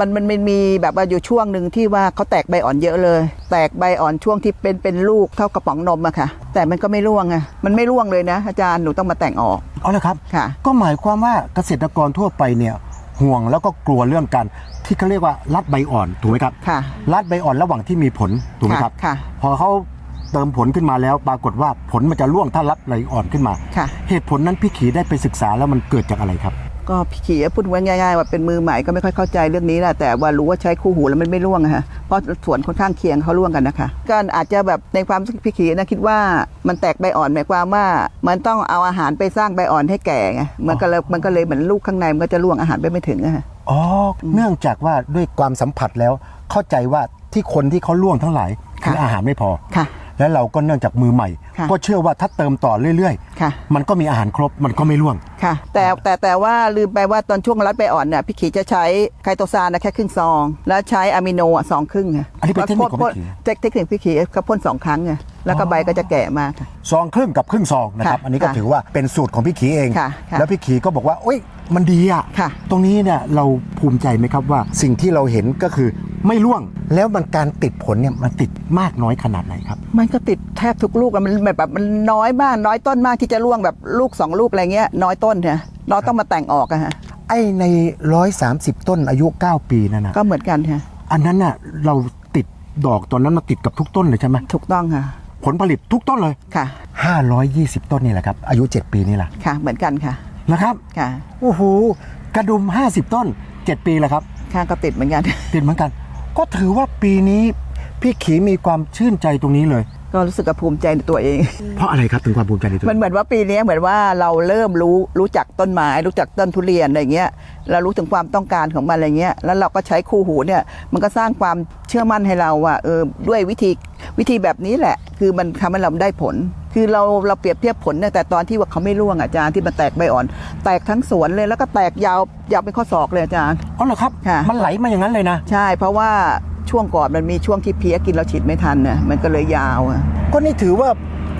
มันมันมันมีแบบว่าอยู่ช่วงหนึ่งที่ว่าเขาแตกใบอ่อนเยอะเลย แตกใบอ่อนช่วงที่เป็นเป็นลูกเท่ากระป๋องนมอะค่ะ แต่มันก็ไม่ร่วงอะมันไม่ร่วงเลยนะอาจารย์หนูต้องมาแต่งออกเอาเลยครับ ค่ะ ก็หมายความว่าเกษตรกรทั่วไปเนี่ยห่วงแล้วก็กลัวเรื่องการที่เขาเรียกว่ารัดใบอ่อนถูกไหมครับค่ะรัดใบอ่อนระหว่างที่มีผลถูกไหมครับ ค่ะ พอเขาเติมผลขึ้นมาแล้ว ปรากฏว่าผลมันจะร่วงถ้ารัดใบอ่อนขึ้นมา ค่ะ เหตุผลนั้นพี่ขีได้ไปศึกษาแล้วมันเกิดจากอะไรครับ ก็พี่ขี่พูดไว้ง่ายๆว่าเป็นมือใหม่ก็ไม่ค่อยเข้าใจเรื่องนี้แหละแต่ว่ารู้ว่าใช้คู่หูแล้วมันไม่ร่วงอะฮะเพราะสวนค่อนข้างเคียงเขาร่วงกันนะคะก็อาจจะแบบในความรู้สึกพี่ขี่นะคิดว่ามันแตกใบอ่อนหมายความว่า มันต้องเอาอาหารไปสร้างใบอ่อนให้แก่ไงมันก็เลยมันก็เลยเหมือนลูกข้างในมันก็จะร่วงอาหารไปไม่ถึงอะฮะอ๋ออเนื่องจากว่าด้วยความสัมผัสแล้วเข้าใจว่าที่คนที่เขาล่วงทั้งหลายคือค่ะอาหารไม่พอค่ะ แล้วเราก็เนื่องจากมือใหม่ ค่ะก็เชื่อว่าถ้าเติมต่อเรื่อยค่ะๆมันก็มีอาหารครบมันก็ไม่ล่วง ค่ะ แต่แต่แต่ว่าลืมไปว่าตอนช่วงรัดใบอ่อนเนี่ยพี่ขีจะใช้ไคโตซานนะแค่ครึ่งซอง แล้วใช้อะมิโนอะสองครึ่งค่ะอันนี้เป็นเทคนิคของพี่ขี เทคเทคนิคพี่ขีเขาพ่นสองครั้งไงแล้วก็ใบก็จะแก่มากค่ะ ซองครึ่งกับครึ่งซองนะครับค่ะอันนี้ก็ค่ะถือว่าเป็นสูตรของพี่ขีเอง ค่ะค่ะแล้วพี่ขีก็บอกว่าโอ๊ยมันดีอะค่ะ ตรงนี้เนี่ยเราภูมิใจไหมครับว่าสิ่งที่เราเห็นก็คือ ไม่ร่วงแล้วมันการติดผลเนี่ยมันติดมากน้อยขนาดไหนครับ มันก็ติดแทบทุกลูกอะมันแบบแบบมันน้อยมากน้อยต้นมากที่จะร่วงแบบลูกสองลูกอะไรเงี้ยน้อยต้นเนี่ยเราต้องมาแต่งออกอะฮะไอ้ใน 130 ต้นอายุ 9 ปีนั่นนะก็เหมือนกันค่ะอันนั้นน่ะเราติดดอกตอนนั้นมาติดกับทุกต้นเลยใช่ไหมถูกต้องค่ะ ผลผลิตทุกต้นเลยค่ะ 520 ต้นนี่แหละครับอายุ 7 ปีนี่แหละค่ะ เหมือนกันค่ะนะครับค่ะโอ้โหกระดุม 50 ต้น 7 ปีแล้วครับ ค่ะก็ติดเหมือนกัน ติดเหมือนกัน ก็ถือว่าปีนี้พี่ขีมีความชื่นใจตรงนี้เลย ก็รู้สึกกับภูมิใจในตัวเอง เพราะอะไรครับถึงความภูมิใจในตัวมันเหมือนว่าปีนี้เหมือนว่าเราเริ่มรู้รู้จักต้นไม้รู้จักต้นทุเรียนอะไรเงี้ยเรารู้ถึงความต้องการของมันอะไรเงี้ยแล้วเราก็ใช้คู่หูเนี่ยมันก็สร้างความเชื่อมั่นให้เราว่าเออด้วยวิธีวิธีแบบนี้แหละ คือมันทำให้เราได้ผล คือเราเราเปรียบเทียบผลตั้งแต่ตอนที่ว่าเขาไม่ร่วงอาจารย์ที่มันแตกใบอ่อน แตกทั้งสวนเลยแล้วก็แตกยาวยาวเป็นข้อศอกเลยอาจารย์อ๋อเหรอครับค่ะมันไหลมาอย่างนั้นเลยนะ ใช่ เพราะว่าช่วงก่อนมันมีช่วงที่เพี้ยกินเราฉีดไม่ทันน่ะมันก็เลยยาวอะก็นี่ถือว่า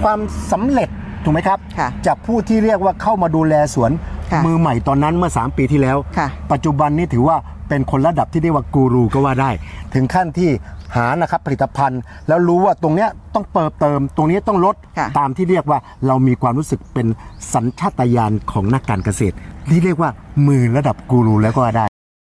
ความสำเร็จถูกไหมครับ ค่ะ จากผู้ที่เรียกว่าเข้ามาดูแลสวน ค่ะมือใหม่ตอนนั้นเมื่อ 3 ปีที่แล้ว ค่ะ ปัจจุบันนี้ถือว่า เป็นคนระดับที่เรียกว่ากูรูก็ว่าได้ ถึงขั้นที่หานะครับผลิตภัณฑ์ แล้วรู้ว่าตรงเนี้ยต้องเปิมเติม ตรงนี้ต้องลดค่ะตามที่เรียกว่าเรามีความรู้สึกเป็นสัญชาตญาณของนักการเกษตร ที่เรียกว่ามือระดับกูรูแล้วก็ว่าได้